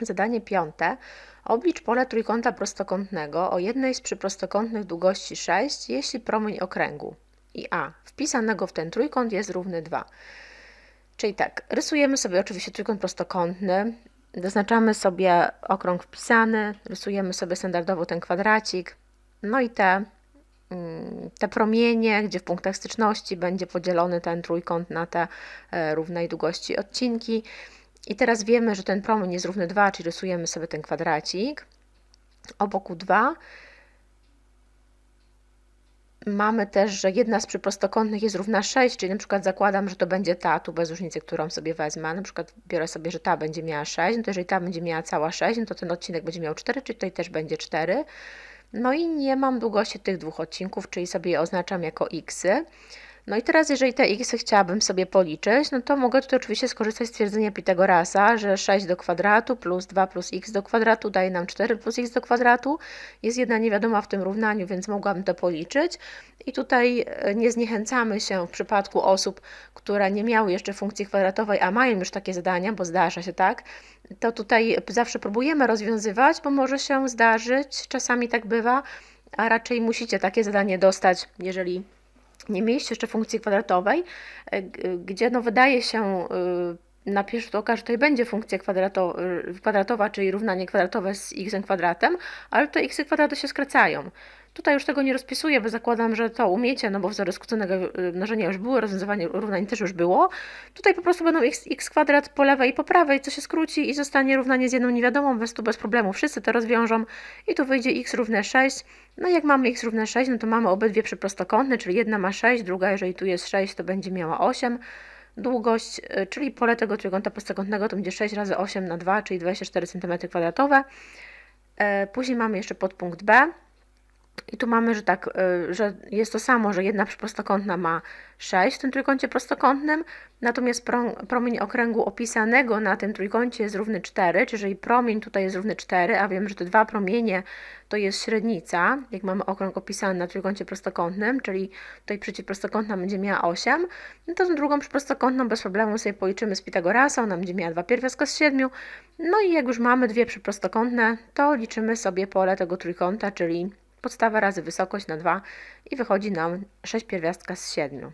Zadanie piąte. Oblicz pole trójkąta prostokątnego o jednej z przyprostokątnych długości 6, jeśli promień okręgu i a wpisanego w ten trójkąt jest równy 2. Czyli tak, rysujemy sobie oczywiście trójkąt prostokątny, zaznaczamy sobie okrąg wpisany, rysujemy sobie standardowo ten kwadracik, no i te, mm, te promienie, gdzie w punktach styczności będzie podzielony ten trójkąt na te e, równej długości odcinki. I teraz wiemy, że ten promień jest równy 2, czyli rysujemy sobie ten kwadracik obok 2. Mamy też, że jedna z przyprostokątnych jest równa 6, czyli na przykład zakładam, że to będzie ta, tu bez różnicy, którą sobie wezmę. Na przykład biorę sobie, że ta będzie miała 6, no to jeżeli ta będzie miała cała 6, no to ten odcinek będzie miał 4, czyli tutaj też będzie 4. No i nie mam długości tych dwóch odcinków, czyli sobie je oznaczam jako xy. No i teraz, jeżeli te x chciałabym sobie policzyć, no to mogę tutaj oczywiście skorzystać z twierdzenia Pitagorasa, że 6 do kwadratu plus 2 plus x do kwadratu daje nam 4 plus x do kwadratu. Jest jedna niewiadoma w tym równaniu, więc mogłabym to policzyć. I tutaj e, nie zniechęcamy się w przypadku osób, które nie miały jeszcze funkcji kwadratowej, a mają już takie zadania, bo zdarza się tak, to tutaj zawsze próbujemy rozwiązywać, bo może się zdarzyć, czasami tak bywa, a raczej musicie takie zadanie dostać, jeżeli nie mieliście jeszcze funkcji kwadratowej, e, gdzie no wydaje się y, na pierwszy rzut oka, że tutaj będzie funkcja kwadrato, kwadratowa, czyli równanie kwadratowe z x kwadratem, ale te x kwadraty się skracają. Tutaj już tego nie rozpisuję, bo zakładam, że to umiecie, no bo wzory skróconego y, mnożenia już były, rozwiązywanie równań też już było. Tutaj po prostu będą x, x kwadrat po lewej i po prawej, co się skróci i zostanie równanie z jedną niewiadomą, bez tu bez problemu. Wszyscy to rozwiążą i tu wyjdzie x równe 6. No jak mamy x równe 6, no to mamy obydwie przyprostokątne, czyli jedna ma 6, druga jeżeli tu jest 6, to będzie miała 8 długość, y, czyli pole tego trójkąta prostokątnego to będzie 6 razy 8 na 2, czyli 24 cm2. E, później mamy jeszcze podpunkt B. I tu mamy, że tak, y, że jest to samo, że jedna przyprostokątna ma 6 w tym trójkącie prostokątnym, natomiast promień okręgu opisanego na tym trójkącie jest równy 4, czyli jeżeli promień tutaj jest równy 4, a wiem, że te dwa promienie to jest średnica, jak mamy okrąg opisany na trójkącie prostokątnym, czyli tutaj przeciwprostokątna będzie miała 8, no to tą drugą przyprostokątną bez problemu sobie policzymy z Pitagorasa, ona będzie miała 2 pierwiastka z 7, no i jak już mamy dwie przyprostokątne, to liczymy sobie pole tego trójkąta, czyli podstawa razy wysokość na 2 i wychodzi nam 6 pierwiastka z 7.